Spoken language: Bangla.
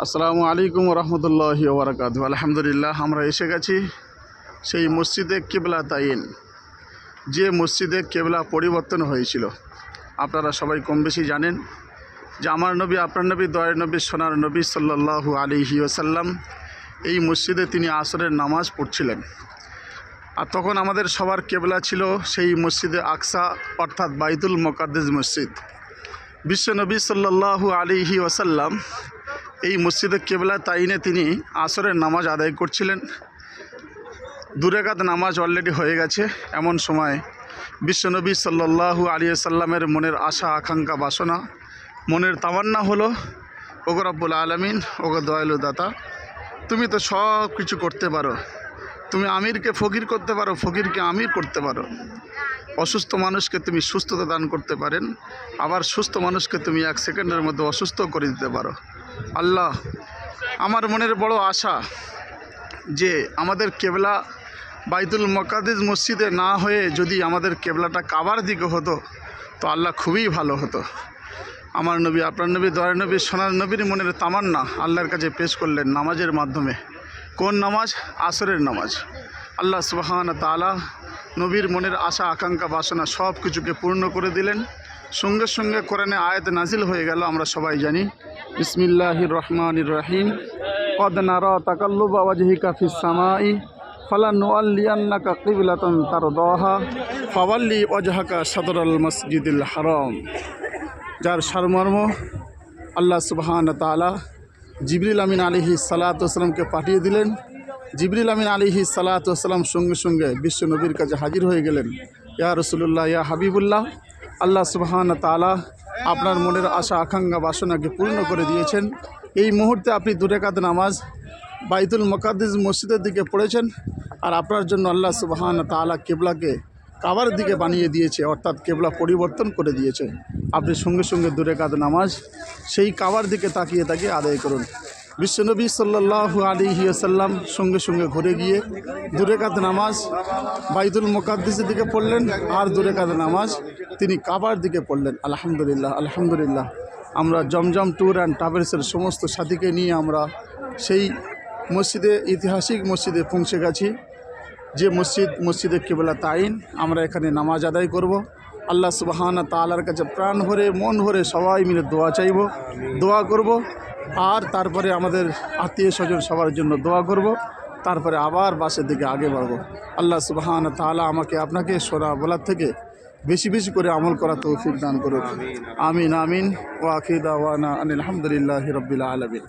আসসালামু আলাইকুম রহমতুল্লাহ ওবরাকাত আলহামদুলিল্লাহ, আমরা এসে গেছি সেই মসজিদে কেবলা তাইন। যে মসজিদে কেবলা পরিবর্তন হয়েছিল, আপনারা সবাই কম বেশি জানেন যে আমার নবী, আপনার নবী, দয়ের নবী, সোনার নবী সাল্লাল্লাহু আলিহি ওসাল্লাম এই মসজিদে তিনি আসরের নামাজ পড়ছিলেন। আর তখন আমাদের সবার কেবলা ছিল সেই মসজিদে আকসা, অর্থাৎ বাইতুল মোকাদ্দেস মসজিদ। বিশ্বনবী সাল্লাল্লাহু আলিহি ওসাল্লাম এই মসজিদে কেবলা তাইনে তিনি আসরের নামাজ আদায় করছিলেন। দুরেকাত নামাজ অলরেডি হয়ে গেছে। এমন সময় বিশ্বনবী সাল্লাল্লাহু আলিয়া সাল্লামের মনের আশা, আকাঙ্ক্ষা, বাসনা, মনের তামান্না হলো, ওগো রব্বুল আলমিন, ওগো দয়ালু দাতা, তুমি তো সব কিছু করতে পারো। তুমি আমিরকে ফকির করতে পারো, ফকিরকে আমির করতে পারো। অসুস্থ মানুষকে তুমি সুস্থতা দান করতে পারেন, আবার সুস্থ মানুষকে তুমি এক সেকেন্ডের মধ্যে অসুস্থ করে দিতে পারো। আল্লাহ, আমার মনের বড় আশা যে আমাদের কেবলা বাইতুল মকাদিস মসজিদে না হয়ে যদি আমাদের কেবলাটা কাবার দিকে হতো, তো আল্লাহ খুবই ভালো হতো। আমার নবী, আপনার নবী, দয়ার নবী, সোনার নবীর মনের তামান্না আল্লাহর কাছে পেশ করলেন নামাজের মাধ্যমে। কোন নামাজ? আসরের নামাজ। আল্লাহ সুবাহান তালা নবীর মনের আশা, আকাঙ্ক্ষা, বাসনা সব কিছুকে পূর্ণ করে দিলেন। সঙ্গে সঙ্গে কোরআনে আয়াত নাজিল হয়ে গেল, আমরা সবাই জানি। বিসমিল্লাহির রহমানির রহিম। কদ নারা তাকাল্লুবা ওয়াজহিকা ফিস সামাই ফালানুয়াল্লিয়ান্নাকা কিবলাতান তারদাহা, ফাওয়াল্লি ওয়াজহাকা সদরাল মসজিদুল হারাম। যার সারমর্ম আল্লাহ সুবহান তাআলা জিবরিল আমিন আলিহি সালাতামকে পাঠিয়ে দিলেন। জিবরিল আমিন আলিহি সালাতাম সঙ্গে সঙ্গে বিশ্ব নবীর কাছে হাজির হয়ে গেলেন। ইয়া রসুল্লাহ ইয়া হাবিবুল্লাহ আল্লাহ সুবহান তাআলা আপনার মনের আশা, আকাঙ্ক্ষা, বাসনাকে পূর্ণ করে দিয়েছেন। এই মুহূর্তে আপনি দুরেকাত নামাজ বাইতুল মকাদ্দিস মসজিদের দিকে পড়েছেন আর আপনার জন্য আল্লাহ সুবহান তাআলা কেবলাকে কাবার দিকে বানিয়ে দিয়েছে, অর্থাৎ কেবলা পরিবর্তন করে দিয়েছে। আপনি সঙ্গে সঙ্গে দূরে কাদ নামাজ সেই কাবার দিকে তাকিয়ে তাকিয়ে আদায় করুন। বিশ্বনবী সাল্লাহ আলী সাল্লাম সঙ্গে সঙ্গে ঘুরে গিয়ে দূরে কাদ নামাজ বাইতুল মোকাদ্দিসের দিকে পড়লেন আর দূরে কাদ নামাজ তিনি কাবার দিকে পড়লেন, আলহামদুলিল্লাহ আলহামদুলিল্লাহ। আমরা জমজম ট্যুর অ্যান্ড ট্রাভেলসের সমস্ত সাথীকে নিয়ে আমরা সেই মসজিদে, ঐতিহাসিক মসজিদে পৌঁছে গেছি। যে মসজিদ, মসজিদে কেবলা তাইন, আমরা এখানে নামাজ আদায় করব। আল্লাহ সুবাহানা তালার কাছে প্রাণ ভরে, মন ভরে সবাই মিলে দোয়া চাইব, দোয়া করব। আর তারপরে আমাদের আত্মীয় স্বজন সবার জন্য দোয়া করব। তারপরে আবার বাসের দিকে আগে বাড়বো। আল্লাহ সুবাহানা তালা আমাকে, আপনাকে সোনা বলার থেকে বেশি বেশি করে আমল করা তৌফিক দান করুক। আমিন আমিন। ওয়াকিদা ওয়ানা আনিল আলহামদুলিল্লাহ রবিল আলমিন।